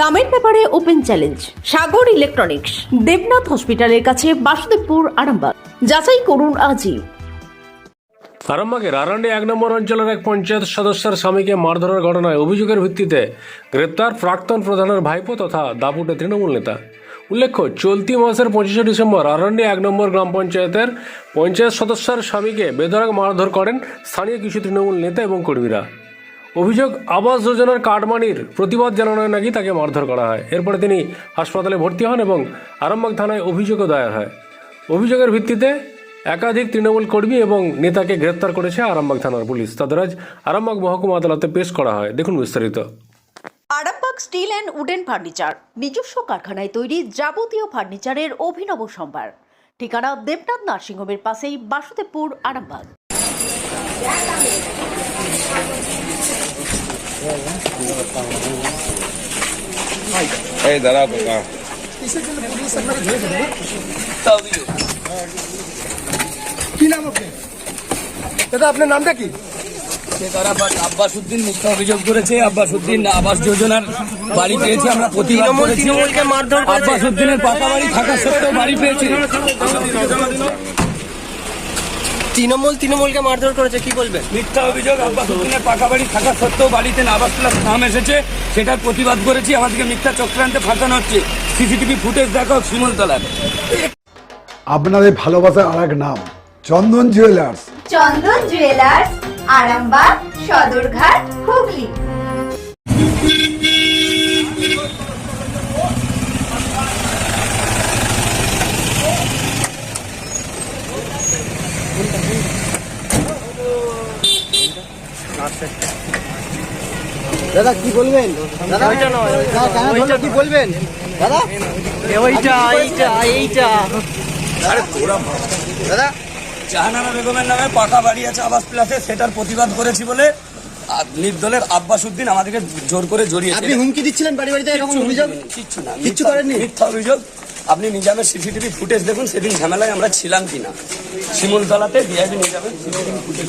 দামের ব্যাপারে open challenge, Sagar electronics, Debnath হসপিটালের কাছে বাসুদেবপুর, আরামবাগ। যাচাই করুন আজই। আরামবাগের আরান্ডি এক নম্বর অঞ্চলের এক পঞ্চায়েত সদস্যের স্বামীকে মারধরের ঘটনায় অভিযোগের ভিত্তিতে গ্রেপ্তার প্রাক্তন প্রধানের ভাইপো তথা দাপুটে তৃণমূল নেতা। উল্লেখ্য, চলতি মাসের পঁচিশে ডিসেম্বর আরান্ডি এক নম্বর গ্রাম পঞ্চায়েতের পঞ্চায়েত সদস্যের স্বামীকে বেধড়ক মারধর করেন স্থানীয় কিছু তৃণমূল নেতা এবং কর্মীরা। অভিযোগ, আবাস যোজনার কাটমানির প্রতিবাদ জানানোয় নাকি তাকে মারধর করা হয়। এরপরে তিনি হাসপাতালে ভর্তি হন এবং আরামবাগ থানায় অভিযোগও দায়ের হয়। অভিযোগের ভিত্তিতে একাধিক তৃণমূল কর্মী এবং নেতাকে গ্রেপ্তার করেছে আরামবাগ থানার পুলিশ। তাদের আজ আরামবাগ মহকুমা আদালতে পেশ করা হয়। দেখুন বিস্তারিত। Arambagh steel and wooden furniture, নিজস্ব কারখানায় তৈরি যাবতীয় ফার্নিচারের অভিনব সম্ভার। ঠিকানা দেবনাথ নার্সিংহোমের পাশেই বাসুদেবপুর, আরামবাগ। এই দাঁড়া বাবা কি নাম দাদা আপনার নামটা কি? তারা মিথ্যা অভিযোগ করেছে। আব্বাসউদ্দিন আবাস যোজনার বাড়ি পেয়েছে আমরা প্রতিবাদ করেছি। পাকা বাড়ি থাকা সত্ত্বেও বাড়ি পেয়েছে। তৃণমূল তৃণমূলকে মারধর করেছে কি বলবে? মিথ্যা অভিযোগ আব্বাস উদ্দিনের পাকা বাড়ি থাকা সত্ত্বেও বাড়িতে আবাস প্লাস নাম এসেছে সেটার প্রতিবাদ করেছি আমাদেরকে মিথ্যা চক্রান্তে ফাঁকানো হচ্ছে। সিসিটিভি ফুটেজ দেখো শিমুলতলার। আপনাদের ভালোবাসার আর এক নাম চন্দন জুয়েলার্স। চন্দন জুয়েলার্স আরামবাগ সদরঘাট হুগলি। দাদা কি বলবেন? দাদা ওইটা কি বলবেন? দাদা? ওইটা এইটা এইটা। দাদা? জাহানারা বেগমের নামে পাকা বাড়ি আছে আবাস প্লাসে সেটার প্রতিবাদ করেছি বলে নির্দলের আব্বাস উদ্দিন আমাদেরকে জোর করে জড়িয়েছে আপনি হুমকি দিচ্ছিলেন বাড়ি বাড়িতে এরকম অভিযোগ? কিচ্ছু না কিচ্ছু করেননি? মিথ্যা অভিযোগ। আপনি নিজামের সিসিটিভি ফুটেজ দেখুন সেদিন ঝামেলায় আমরা ছিলাম কিনা। শিমুলতলাতে ডিআইবি নিজামের CCTV footage.